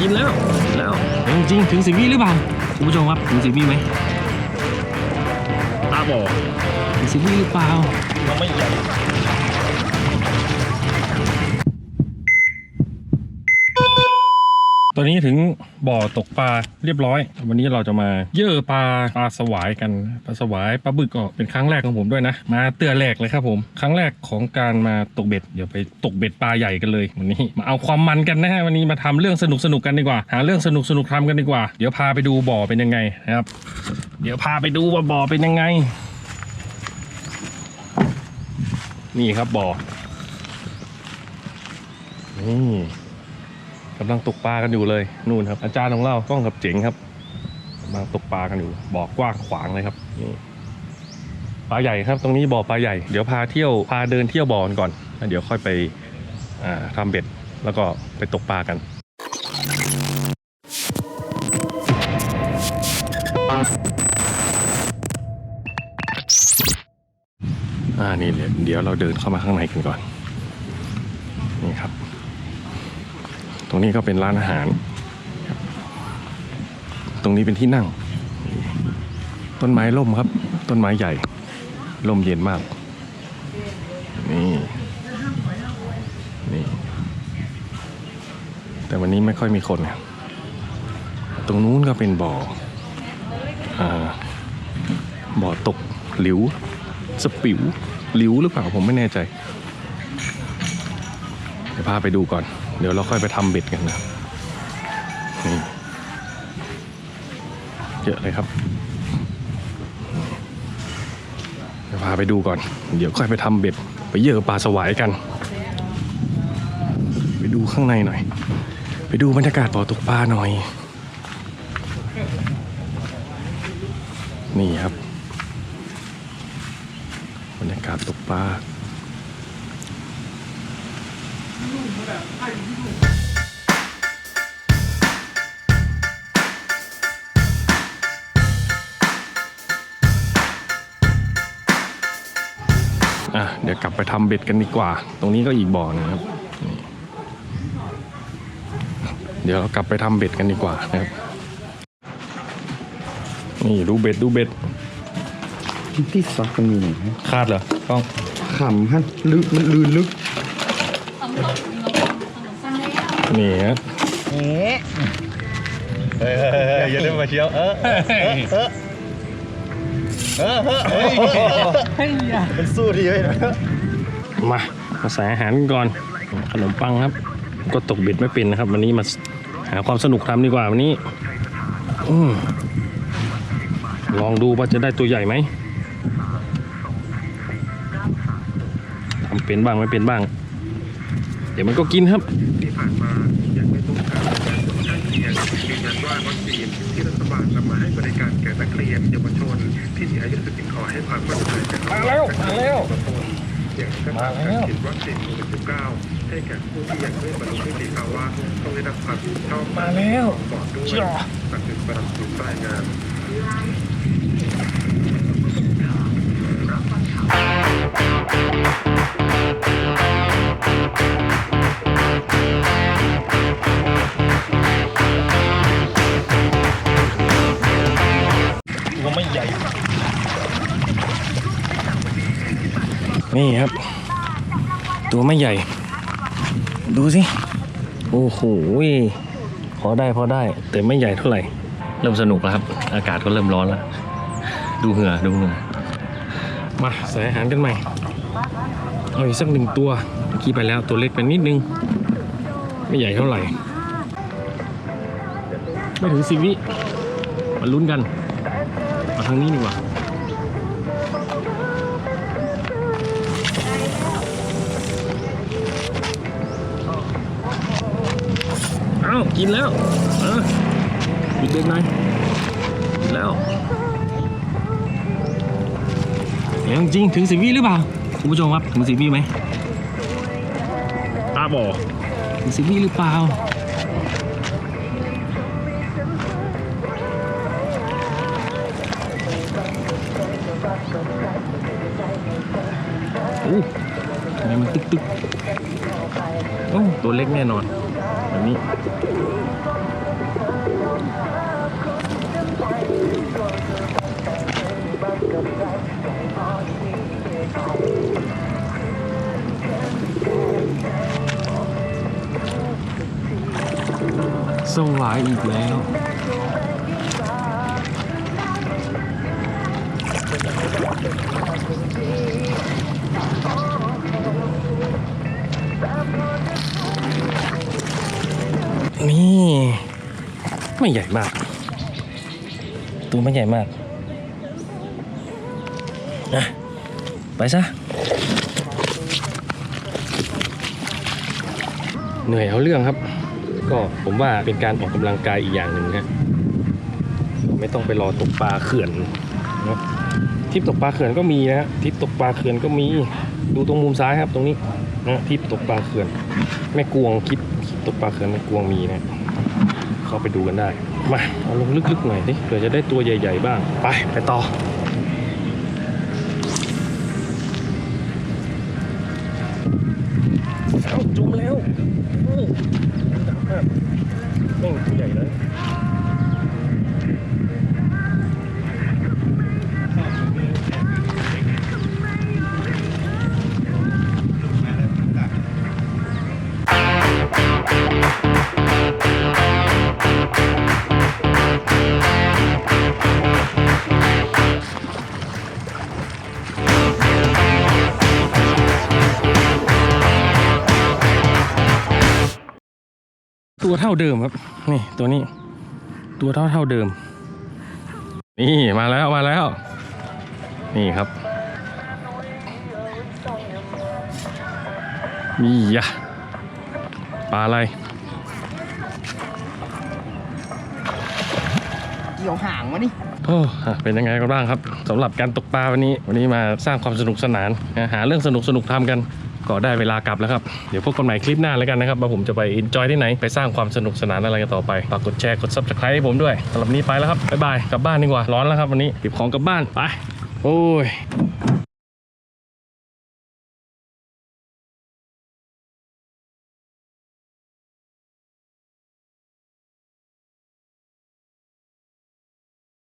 กินแล้วกินแล้วจริงๆถึงสิบวิหรือเปล่าคุณผู้ชมครับถึงสิบวิไหมตาบอดถึงสิบวิหรือเปล่ายังไม่ใหญ่ ตอนนี้ถึงบ่อตกปลาเรียบร้อย วันนี้เราจะมาเย่อปลาปลาสวายกันปลาสวายปลาบึกก็เป็นครั้งแรกของผมด้วยนะ มาเตือแรกเลยครับผม ครั้งแรกของการมาตกเบ็ดเดี๋ยวไปตกเบ็ดปลาใหญ่กันเลยวันนี้มาเอาความมันกันนะฮะวันนี้มาทำเรื่องสนุกสนุกกันดีกว่า หาเรื่องสนุกสนุกทำกันดีกว่า เดี๋ยวพาไปดูบ่อเป็นยังไงนะครับ เดี๋ยวพาไปดูว่าบ่อเป็นยังไง นี่ครับบ่อนี่ กำลังตกปลากันอยู่เลยนู่นครับ อาจารย์ของเรากล้องกับเจ๋งครับกำลังตกปลากันอยู่บ่อกว้างขวางเลยครับนี่ปลาใหญ่ครับ ตรงนี้บ่อปลาใหญ่เดี๋ยวพาเที่ยวพาเดินเที่ยวบ่อกันก่อนแล้วเดี๋ยวค่อยไปอ่าทำเบ็ด แล้วก็ไปตกปลากันอ่านี่เลยเดี๋ยวเราเดินเข้ามาข้างในกันก่อน นี่ครับ ตรงนี้ก็เป็นร้านอาหาร ตรงนี้เป็นที่นั่ง ต้นไม้ร่มครับ ต้นไม้ใหญ่ร่มเย็นมาก นี่นี่ แต่วันนี้ไม่ค่อยมีคนครับตรงนู้นก็เป็นบ่ออ่าบ่อตกหลิว สปิวหลิวหรือเปล่าผมไม่แน่ใจ เดี๋ยวพาไปดูก่อน เดี๋ยวเราค่อยไปทำเบ็ดกันนะนี่เยอะเลยครับเดี๋ยวพาไปดูก่อน เดี๋ยวค่อยไปทำเบ็ด ไปเยอะปลาสวายกัน ไปดูข้างในหน่อย ไปดูบรรยากาศบ่อตกปลาหน่อย นี่ครับ บรรยากาศตกปลา อะเดี๋ยวกลับไปทำเบ็ดกันดีกว่า ตรงนี้ก็อีกบ่อหนึงครับนี่เดี๋ยวเรากลับไปทำเบ็ดกันดีกว่านะครับ นี่ดูเบ็ดดูเบ็ดที่ซักมันมีไหนฮะคาดเหรอต้องขำฮะลึกมันลืนลึก นี่ฮะเอ๊ะเฮ้ยอย่าเล่นมาเชียวเออเออเออเออมันสู้ดีไหมมามาใส่อาหารกันก่อนขนมปังครับ ก็ตกบ็ดไม่เป็นนะครับ วันนี้มาหาความสนุกทำดีกว่าวันนี้อลองดูว่าจะได้ตัวใหญ่ไหมทำเป็นบ้างไม่เป็นบ้าง เดี๋ยวมันก็กินครับ ที่ผ่านมายังไม่ต้องการท่านเรียนยืนยันว่าวัคซีนที่รัฐบาลนำมาให้บริการแก่นักเรียนเยาวชน ที่มีอายุ11ขอให้ความมั่นใจกับมาแล้วมาแล้วอย่างกระทั่งการฉีดวัคซีนโควิด19ให้แก่ผู้ที่ยังไม่บรรลุนิติภาวะต้องได้รับความชอบมาแล้วก่อนด้วยตัดสินประดับสุดรายงานตับฟังข่าว ไม่ใหญ่ นี่ครับ ตัวไม่ใหญ่ ดูสิ โอ้โหพอได้พอได้ แต่ไม่ใหญ่เท่าไหร่ เริ่มสนุกแล้วครับ อากาศก็เริ่มร้อนแล้ว ดูเหงื่อดูเหงื่อมาใส่อาหารกันใหม่ เอาอีกสักหนึ่งตัวเมื่อกี้ไปแล้วตัวเล็กไปนิดนึง ไม่ใหญ่เท่าไหร่ ไม่ถึงสิบวิมาลุ้นกัน มาทางนี้ดีกว่าเอ้ากินแล้วเออหยุดเด็กหน่อยแล้วเดี๋ยวจริงถึงสิบวิหรือเปล่า คุณผู้ชมครับถุงสีบี้ไหมตาบอดถุงสีบี้หรือเปล่าโอ้ทำไมมันตึกตึกโอ้ตัวเล็กแน่นอนแบบนี้ สวายอีกแล้ว นี่ ไม่ใหญ่มาก ตัวไม่ใหญ่มากนะ ไปซะ เหนื่อยเอาเรื่องครับ ก็ผมว่าเป็นการออกกำลังกายอีกอย่างหนึ่งนะไม่ต้องไปรอตกปลาเขื่อนนะทิปตกปลาเขื่อนก็มีนะฮะทิปตกปลาเขื่อนก็มีดูตรงมุมซ้ายครับ ตรงนี้นะทิปตกปลาเขื่อนแม่กวงคลิปคลิปตกปลาเขื่อนแม่กวงมีนะเข้าไปดูกันได้มาเอาลงลึกๆหน่อยดิเผื่อจะได้ตัวใหญ่ ๆ บ้าง ไปไปต่อ โอ้ดังมากแม่งตัวใหญ่เลย ตัวเท่าเดิมครับ นี่ตัวนี้ ตัวเท่าเท่าเดิม นี่มาแล้วมาแล้ว นี่ครับนี่ยะปลาอะไรเกี่ยวห่างวะนี่โอ้อะเป็นยังไงกันบ้างครับสำหรับการตกปลาวันนี้ วันนี้มาสร้างความสนุกสนานนะหาเรื่องสนุกสนุกๆทำกัน ก็ได้เวลากลับแล้วครับ เดี๋ยวพบกันใหม่คลิปหน้าแล้วกันนะครับว่าผมจะไปอินจอยที่ไหน ไปสร้างความสนุกสนานอะไรกันต่อไปฝากกดแชร์กดซับสไครต์ให้ผมด้วยสำหรับนนี้ไปแล้วครับบ๊ายบายกลับบ้านดีกว่าร้อนแล้วครับวันนี้เก็บของกลับบ้านไปโอ้ย